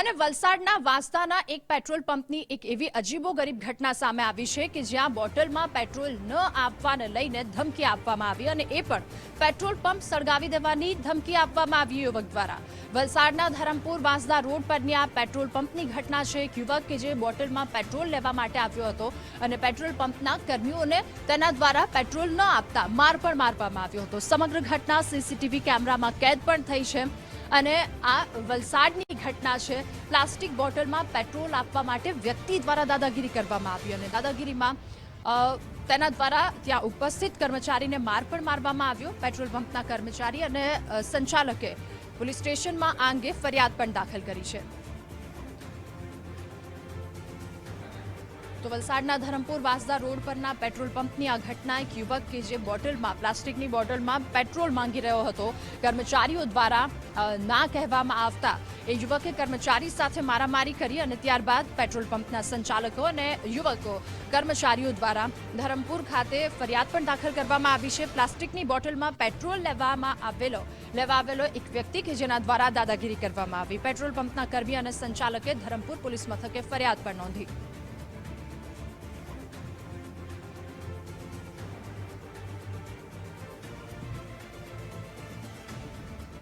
અને વલસાડના વાસ્તાના એક પેટ્રોલ પંપની એક એવી અજીબો ગરીબ ઘટના સામે આવી છે કે જ્યાં બોટલમાં પેટ્રોલ ન આપવાને લઈને ધમકી આપવામાં આવી અને એ પણ પેટ્રોલ પંપ સળગાવી દેવાની ધમકી આપવામાં આવી યુવક દ્વારા. વલસાડના ધરમપુર વાંસદા રોડ પરની આ પેટ્રોલ પંપની ઘટના છે એક યુવક કે જે બોટલમાં પેટ્રોલ લેવા માટે આવ્યો હતો અને પેટ્રોલ પંપના કર્મીઓને તેના દ્વારા પેટ્રોલ ન આપતા માર પણ મારવામાં આવ્યો હતો. સમગ્ર ઘટના સીસીટીવી કેમેરામાં કેદ પણ થઈ છે અને આ વલસાડની ઘટના છે. પ્લાસ્ટિક બોટલમાં પેટ્રોલ આપવા માટે વ્યક્તિ દ્વારા દાદાગીરી કરવામાં આવી અને દાદાગીરીમાં તેના દ્વારા ત્યાં ઉપસ્થિત કર્મચારીને માર પણ મારવામાં આવ્યો, પેટ્રોલ પંપના કર્મચારી અને સંચાલકે પોલીસ સ્ટેશનમાં આ અંગે ફરિયાદ પણ દાખલ કરી છે. તો વલસાડના ધરમપુર વાસદા રોડ પરના પેટ્રોલ પંપની આ ઘટના એક યુવક કે જે બોટલમાં, પ્લાસ્ટિકની બોટલમાં પેટ્રોલ માંગી રહ્યો હતો. કર્મચારીઓ દ્વારા ના કહેવામાં આવતા એ યુવકે કર્મચારી સાથે મારામારી કરી અને ત્યારબાદ પેટ્રોલ પંપના સંચાલકો અને યુવકો કર્મચારીઓ દ્વારા ધરમપુર ખાતે ફરિયાદ પણ દાખલ કરવામાં આવી છે. પ્લાસ્ટિકની બોટલમાં પેટ્રોલ લેવામાં આવેલો લેવા આવેલો એક વ્યક્તિ કે જેના દ્વારા દાદાગીરી કરવામાં આવી. પેટ્રોલ પંપના કર્મી અને સંચાલકે ધરમપુર પોલીસ મથકે ફરિયાદ પણ નોંધી.